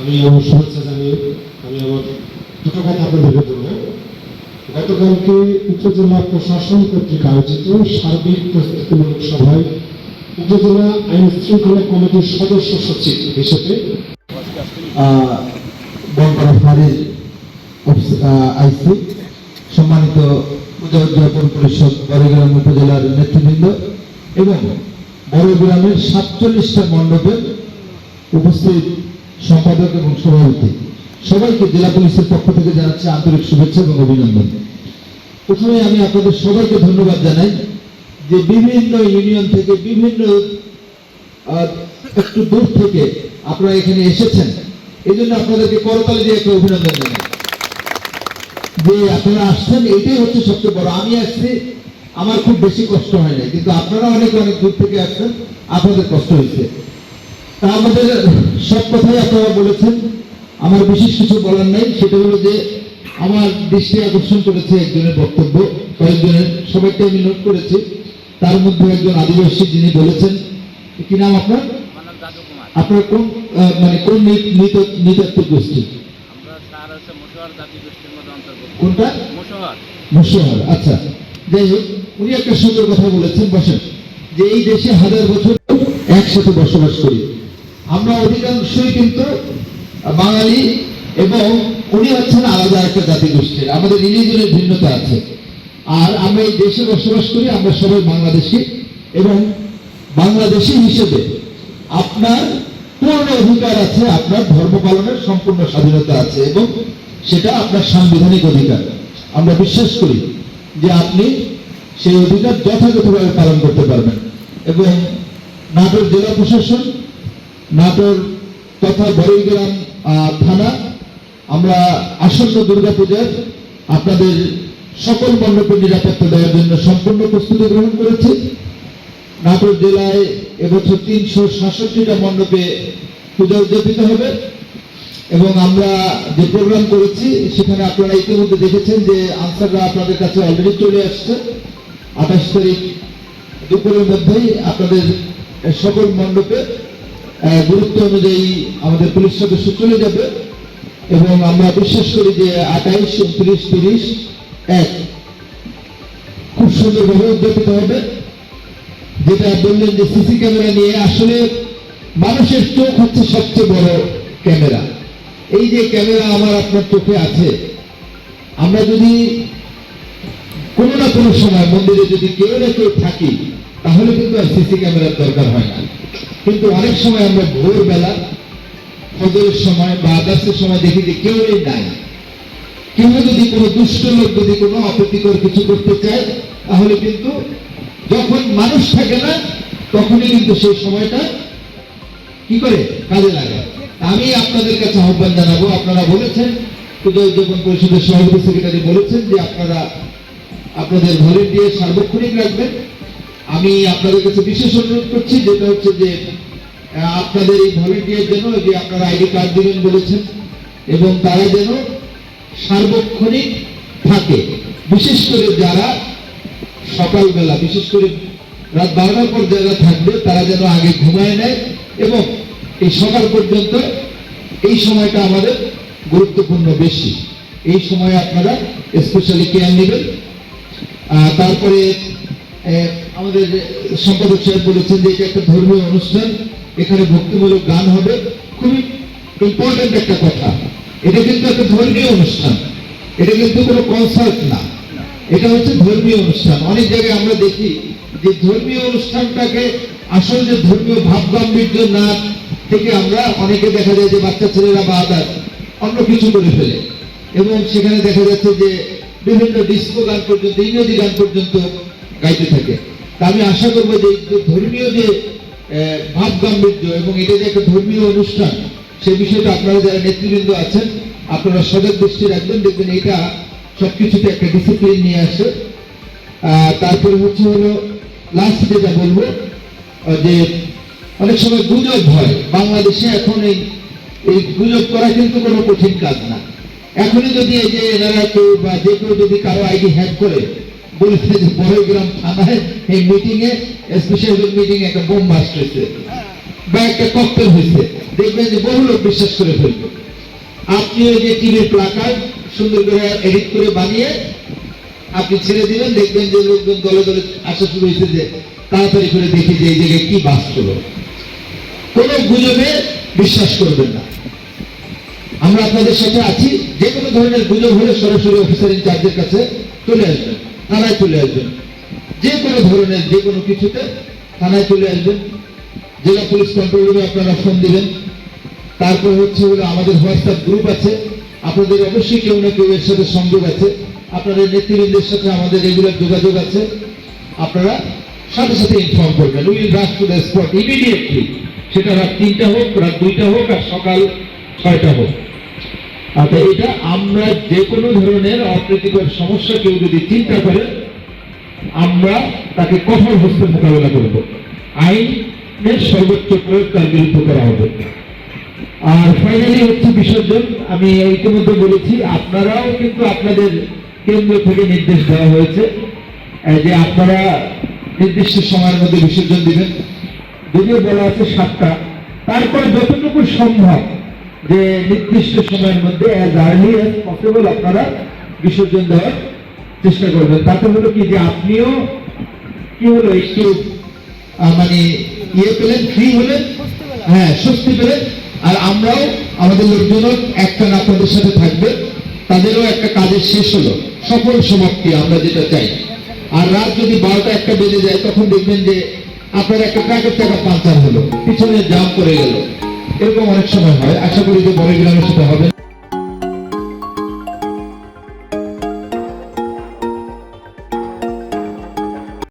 আমি আমার শুভেচ্ছা জানিয়ে আমি আমার দুটো কথা আপনাদেরকে বলব গতকালকে উপজেলা প্রশাসন কর্তৃক আয়োজিত সার্বিক প্রস্তুতিমূলক সভায় উপজেলা আইন শৃঙ্খলা কমিটির সদস্য সচিব হিসেবে ফাঁড়ির আইসি, সম্মানিত পূজা উদযাপন পরিষদ বড়গ্রাম উপজেলার নেতৃবৃন্দ এবং বড়গ্রামের সাতচল্লিশটা মণ্ডপের উপস্থিত সম্পাদক এবং সভাপতি। সবাইকে জেলা পুলিশের পক্ষ থেকে জানাচ্ছি আন্তরিক শুভেচ্ছা এবং অভিনন্দন। প্রথমে আমি আপনাদের সবাইকে ধন্যবাদ জানাই যে বিভিন্ন ইউনিয়ন থেকে, বিভিন্ন একটু দূর থেকে আপনারা এখানে এসেছেন। এই জন্য আপনাদেরকে করতালি দিয়ে একটা অভিনন্দন জানাই। যে আপনারা আসছেন, এটাই হচ্ছে সবচেয়ে বড়। আমি আসছি, আমার খুব বেশি কষ্ট হয় না কিন্তু আপনারা অনেক অনেক দূর থেকে আসছেন, আপনাদের কষ্ট হয়েছে। তা আমাদের সব কথাই আপনারা বলেছেন। আমার বিশেষ কিছু বলার নাই সেটা হলো যে আমার দৃষ্টি আকর্ষণ করেছে একজনের বক্তব্য। কয়েকজনের সবাইকে আমি নোট করেছি। তার মধ্যে একজন আদিবাসী যিনি বলেছেন। কি নাম আপনার? আপনার কোন মানে কোন নৃ- নৃত- নৃতাত্ত্বিক গোষ্ঠী? মধ্যে কোনটা? মুসলমান আচ্ছা। যাই হোক উনি একটা সুন্দর কথা বলেছেন বসেন। যে এই দেশে হাজার বছর একসাথে বসবাস করি। আমরা অধিকাংশই কিন্তু বাঙালি এবং উনি হচ্ছেন আলাদা একটা জাতিগোষ্ঠীর। আমাদের রিলিজনের ভিন্নতা আছে। আর আমরা এই দেশে বসবাস করি, আমরা সবাই বাংলাদেশি এবং বাংলাদেশি হিসেবে আপনার পূর্ণ অধিকার আছে, আপনার ধর্ম পালনের সম্পূর্ণ স্বাধীনতা আছে এবং সেটা আপনার সাংবিধানিক অধিকার। আমরা বিশ্বাস করি যে আপনি সেই অধিকার যথাযথভাবে পালন করতে পারবেন এবং নাটোর জেলা প্রশাসন নাটোর তথা বড়ইগ্রাম থানা। আমরা আসন্ন দুর্গাপূজার আপনাদের সকল মণ্ডপের নিরাপত্তা দেওয়ার জন্য সম্পূর্ণ প্রস্তুতি গ্রহণ করেছি। নাটোর জেলায় এবছর তিনশো সাতষট্টিটা মণ্ডপে পূজা উদযাপিত হবে এবং আমরা যে প্রোগ্রাম করেছি, সেখানে আপনারা ইতিমধ্যে দেখেছেন যে আনসাররা আপনাদের কাছে অলরেডি চলে আসছে। আঠাশ তারিখ দুপুরের মধ্যেই আপনাদের সকল মণ্ডপে গুরুত্ব অনুযায়ী আমাদের পুলিশ সদস্য চলে যাবে এবং আমরা বিশ্বাস করি যে আঠাইশ, উনত্রিশ, তিরিশ, এক খুব সুন্দরভাবে উদযাপিত হবে। যেটা বললেন যে সিসি ক্যামেরা নিয়ে আসলে মানুষের চোখ হচ্ছে সবচেয়ে বড় ক্যামেরা। এই যে ক্যামেরা আমার আপনার চোখে আছে, আমরা যদি কোনো না কোনো সময় মন্দিরে যদি কেউ না কেউ থাকি, তাহলে কিন্তু আর সিসি ক্যামেরার দরকার হয় না। কিন্তু অনেক সময় আমরা ভোরবেলা ফজরের সময় বা আদার্সের সময় দেখি যে কেউ নাই। কেউ যদি কোনো দুষ্ট লোক যদি কোনো অপ্রীতিকর কিছু করতে চায়, তাহলে কিন্তু যখন মানুষ থাকে না, তখনই কিন্তু সেই সময়টা কি করে? কাজে লাগে। আমি আপনাদের কাছে আহ্বান জানাব, আপনারা বলেছেন উদযাপন পরিষদের সভাপতি সেক্রেটারি বলেছেন যে আপনারা আপনাদের ভলেন্টিয়ার সার্বক্ষণিক রাখবেন। আমি আপনাদের কাছে বিশেষ অনুরোধ করছি, যেটা হচ্ছে যে আপনাদের এই ভলেন্টিয়ার যেন যে আপনারা আইডি কার্ড দিবেন বলেছেন এবং তারা যেন সার্বক্ষণিক থাকে। বিশেষ করে যারা সকালবেলা, বিশেষ করে রাত বারোটার পর যারা থাকবে, তারা যেন আগে ঘুমায় নেয় এবং এই সকাল পর্যন্ত এই সময়টা আমাদের গুরুত্বপূর্ণ বেশি। এই সময় আপনারা স্পেশালি কেয়ার নেবেন। তারপরে আমাদের সম্পাদক সাহেব বলেছেন যে এটা একটা ধর্মীয় অনুষ্ঠান। এখানে ভক্তিমূলক গান হবে। খুবই ইম্পর্টেন্ট একটা কথা। এটা কিন্তু একটা ধর্মীয় অনুষ্ঠান। এটা কিন্তু কোনো কনসার্ট না। এটা হচ্ছে ধর্মীয় অনুষ্ঠান। অনেক জায়গায় আমরা দেখি যে ধর্মীয় অনুষ্ঠানটাকে আসল যে ধর্মীয় ভাব গাম্ভীর্য না থেকে আমরা অনেকে দেখা যায় যে বাচ্চা ছেলেরা বা আদার অন্য কিছু করে ফেলে। এবং সেখানে দেখা যাচ্ছে যে বিভিন্ন ডিস্কো গান পর্যন্ত, ইংরেজি গান পর্যন্ত গাইতে থাকে। তা আমি আশা করব যে ধর্মীয় যে ভাব গাম্ভীর্য এবং এটা যে একটা ধর্মীয় অনুষ্ঠান সেই বিষয়টা আপনারা যারা নেতৃবৃন্দ আছেন, আপনারা সজাগ দৃষ্টি রাখবেন, দেখবেন এটা সবকিছুতে একটা ডিসিপ্লিন নিয়ে আসে। তারপরে হচ্ছে হলো লাস্ট যেটা বলব যে অনেক সময় গুজব হয়। বাংলাদেশে এখন এই এই গুজব করা কিন্তু কোনো কঠিন কাজ না। এখনই যদি এই যে এনারা কেউ বা যে কেউ যদি কারও আইডি হ্যাক করে বলেছে যে বড়গ্রাম থানায় এই মিটিং এ স্পেশাল মিটিং একটা বোম হয়েছে বা একটা ককটেল হয়েছে। দেখবেন যে বহু লোক বিশ্বাস করে ফেলবে। যে টিভির সুন্দর করে এডিট করে বানিয়ে আপনি ছেড়ে দিবেন দেখবেন যে লোকজন দলে দলে আসা শুরু হয়েছে যে তাড়াতাড়ি করে দেখি যে এই জায়গায় কি বাস হলো কোন গুজবে বিশ্বাস করবেন না। আমরা আপনাদের সাথে আছি। যে কোনো ধরনের গুজব হলে সরাসরি অফিসার ইনচার্জের কাছে চলে আসবেন। থানায় চলে আসবেন। যে কোনো ধরনের যে কোনো কিছুতে থানায় চলে আসবেন। জেলা পুলিশ কন্ট্রোল রুমে আপনারা ফোন দিবেন। তারপর হচ্ছে হলো আমাদের হোয়াটসঅ্যাপ গ্রুপ আছে। আপনাদের অবশ্যই কেউ না কেউ এর সাথে সংযোগ আছে। আপনাদের নেতৃবৃন্দের সাথে আমাদের রেগুলার যোগাযোগ আছে। আপনারা সাথে সাথে ইনফর্ম করবেন। Will rush to the spot immediately সেটা রাত তিনটা হোক, রাত দুইটা হোক আর সকাল ছয়টা হোক। আচ্ছা এটা আমরা যে কোনো ধরনের অপ্রীতিকর সমস্যা কেউ যদি চিন্তা করে, আমরা তাকে কঠোর হস্তে মোকাবেলা করব। আইনের সর্বোচ্চ প্রয়োগ তার বিরুদ্ধে করা হবে। আর ফাইনালি হচ্ছে বিসর্জন। আমি ইতিমধ্যে বলেছি, আপনারাও কিন্তু আপনাদের কেন্দ্র থেকে নির্দেশ দেওয়া হয়েছে যে আপনারা নির্দিষ্ট সময়ের মধ্যে বিসর্জন দিবেন। যদিও বলা আছে সাতটা। তারপর যতটুকু সম্ভব যে নির্দিষ্ট সময়ের মধ্যে অ্যাজ আর্লি অ্যাজ পসিবল আপনারা বিসর্জন দেওয়ার চেষ্টা করবেন। তাতে হলো কি যে আপনিও কি হলো, একটু মানে ইয়ে পেলেন ফ্রি হলেন হ্যাঁ স্বস্তি পেলেন, আর আমরাও আমাদের লোকজনও একটা আপনাদের সাথে থাকবে। তাদেরও একটা কাজের শেষ হলো সফল সমাপ্তি আমরা যেটা চাই। আর রাত যদি বারোটা একটা বেজে যায়, তখন দেখবেন যে আপনার একটা ট্রাকের চাকা পাঞ্চার হলো, পিছনে জাম করে গেল। এরকম অনেক সময় হয় আশা করি যে বড় গ্রামে সেটা হবে।